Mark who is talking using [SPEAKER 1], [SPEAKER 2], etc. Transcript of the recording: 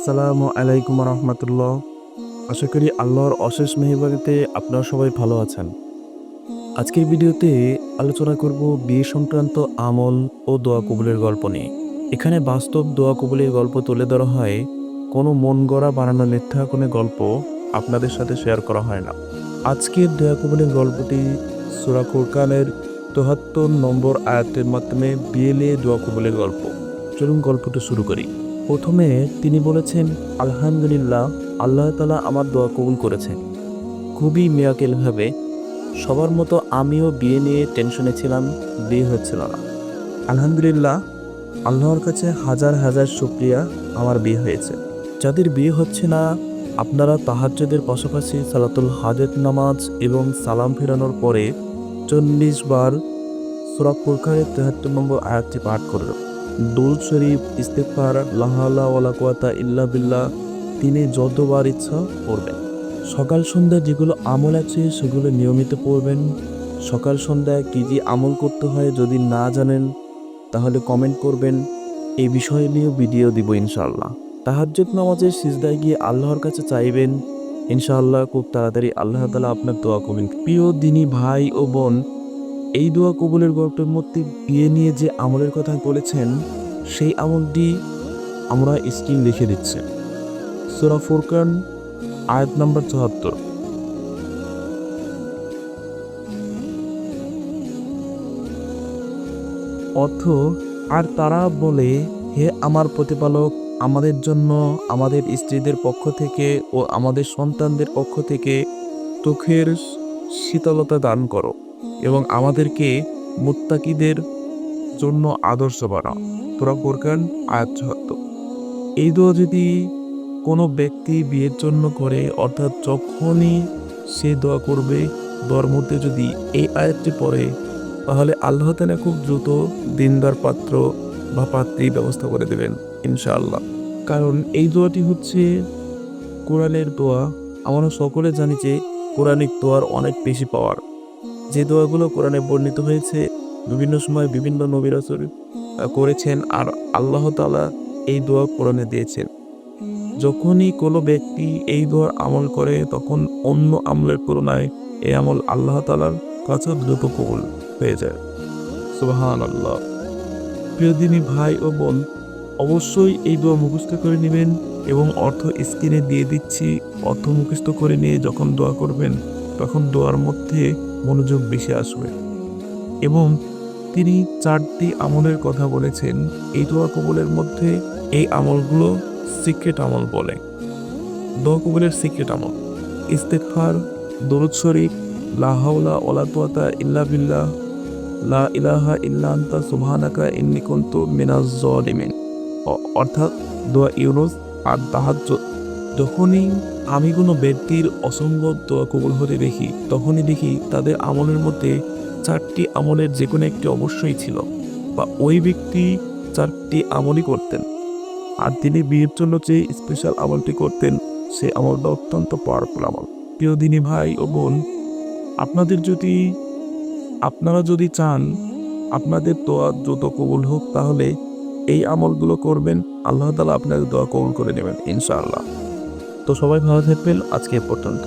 [SPEAKER 1] আসসালামু আলাইকুম রহমতুল্লাহ। আশা করি আল্লাহর অশেষ মেহরবানিতে আপনারা সবাই ভালো আছেন। আজকের ভিডিওতে আলোচনা করব বিয়ে সংক্রান্ত আমল ও দোয়া কবুলের গল্প নিয়ে। এখানে বাস্তব দোয়া কবুলের গল্প তুলে ধরা হয়, কোনো মন গড়া বানানো মিথ্যা কোনো গল্প আপনাদের সাথে শেয়ার করা হয় না। আজকের দোয়া কবুলের গল্পটি সুরা ফুরকানের তোহাত্তর নম্বর আয়াতের মাধ্যমে বিয়ে নিয়ে দোয়া কবুলের গল্প। চলুন গল্পটা শুরু করি। প্রথমে তিনি বলেছেন, আলহামদুলিল্লাহ, আল্লাহ তালা আমার দোয়া কবুল করেছেন। খুবই মেয়াকেলভাবে সবার মতো আমিও বিয়ে নিয়ে টেনশনে ছিলাম বিয়ে হচ্ছিল না আলহামদুলিল্লাহ, আল্লাহর কাছে হাজার হাজার শুক্রিয়া আমার বিয়ে হয়েছে। যাদের বিয়ে হচ্ছে না, আপনারা তাহাজ্জুদের পাশাপাশি সালাতুল হাজত নামাজ এবং সালাম ফেরানোর পরে চল্লিশ বার সুরা ফুরকানের তেহাত্তর নম্বর আয়াতটি পাঠ করবেন দোল শরীফ ইস্তেফার লাহালা ওয়ালা কোয়াতা ইল্লা বিল্লাহ তিনি যতবার ইচ্ছা পড়বেন। সকাল সন্ধ্যায় যেগুলো আমল আছে সেগুলো নিয়মিত পড়বেন। সকাল সন্ধ্যায় কী কী আমল করতে হয় যদি না জানেন, তাহলে কমেন্ট করবেন। এই বিষয় নিয়েও ভিডিও দিব ইনশাআল্লাহ। তাহাজ্জুদ নামাজের সিজদায় গিয়ে আল্লাহর কাছে চাইবেন, ইনশাআল্লাহ খুব তাড়াতাড়ি আল্লাহ তালা আপনার দোয়া কবেন প্রিয় দিনী ভাই ও বোন এই দোয়া কবুলের গল্পের মধ্যে বিয়ে নিয়ে যে আমলের কথা বলেছেন, সেই আমলটি আমরা স্ক্রিন লিখে দিচ্ছি। সুরা ফুরকান, আয়াত নাম্বার চুয়াত্তর। অর্থ, আর তারা বলে, হে আমার প্রতিপালক, আমাদের জন্য আমাদের স্ত্রীদের পক্ষ থেকে ও আমাদের সন্তানদের পক্ষ থেকে চোখের শীতলতা দান করো। এবং আমাদেরকে মুত্তাকিদের জন্য আদর্শ বানাও। তোরা কোরকান আয়াত এই দোয়া যদি কোনো ব্যক্তি বিয়ের জন্য করে, অর্থাৎ যখনই সে দোয়া করবে, দোয়ার মধ্যে যদি এই আয়াতটি পড়ে, তাহলে আল্লাহ তালা খুব দ্রুত দিনদার পাত্র বা পাত্রী ব্যবস্থা করে দেবেন, ইনশাআল্লাহ। কারণ এই দোয়াটি হচ্ছে কোরআনের দোয়া। আমরা সকলে জানি যে কোরআনিক দোয়ার অনেক বেশি পাওয়ার যে দোয়াগুলো কোরআনে বর্ণিত হয়েছে, বিভিন্ন সময় বিভিন্ন নবিরাসর করেছেন আর আল্লাহ তালা এই দোয়া কোরআনে দিয়েছেন। যখনই কোনো ব্যক্তি এই দোয়ার আমল করে, তখন অন্য আমলের তুলনায় এই আমল আল্লাহ তালার কাছে দ্রুত কবুল হয়ে যায়। সুবাহান আল্লাহ প্রিয়দিনী ভাই ও বোন, অবশ্যই এই দোয়া মুখস্থ করে নেবেন এবং অর্থ স্ক্রিনে দিয়ে দিচ্ছি। অর্থ মুখস্থ করে নিয়ে যখন দোয়া করবেন, তখন দোয়ার মধ্যে মনোযোগ বেশি আসবে। এবং তিনি চারটি আমলের কথা বলেছেন। এই দোয়া কবুলের মধ্যে এই আমলগুলো সিক্রেট আমল বলে। দোয়া কবুলের সিক্রেট আমল। ইস্তেকফার, দরুদ শরীফ, লা হাওলা ওলা ইল্লা বিল্লাহ, লা ইলাহা ইল্লা আনতা সুবহানাকা ইন্নী কুনতু মিনাজ জালিমিন অর্থাৎ দোয়া ইউনুস আর তাহাজ্জুদ। যখনই আমি কোনো ব্যক্তির অসম্ভব দোয়া কবুল হতে দেখি, তখনই দেখি তাদের আমলের মধ্যে চারটি আমলের যে কোনো একটি অবশ্যই ছিল বা ওই ব্যক্তি চারটি আমলই করতেন। আর তিনি বিয়ের জন্য যে স্পেশাল আমলটি করতেন, সে আমলটা অত্যন্ত পাওয়ারফুল আমল। প্রিয় দিনী ভাই ও বোন, আপনাদের যদি, আপনারা যদি চান আপনাদের দোয়া দ্রুত কবুল হোক, তাহলে এই আমলগুলো করবেন, আল্লাহ তালা আপনাদের দোয়া কবুল করে নেবেন, ইনশাআল্লাহ। তো সবাই ভালো থাকবেন আজকে পর্যন্ত।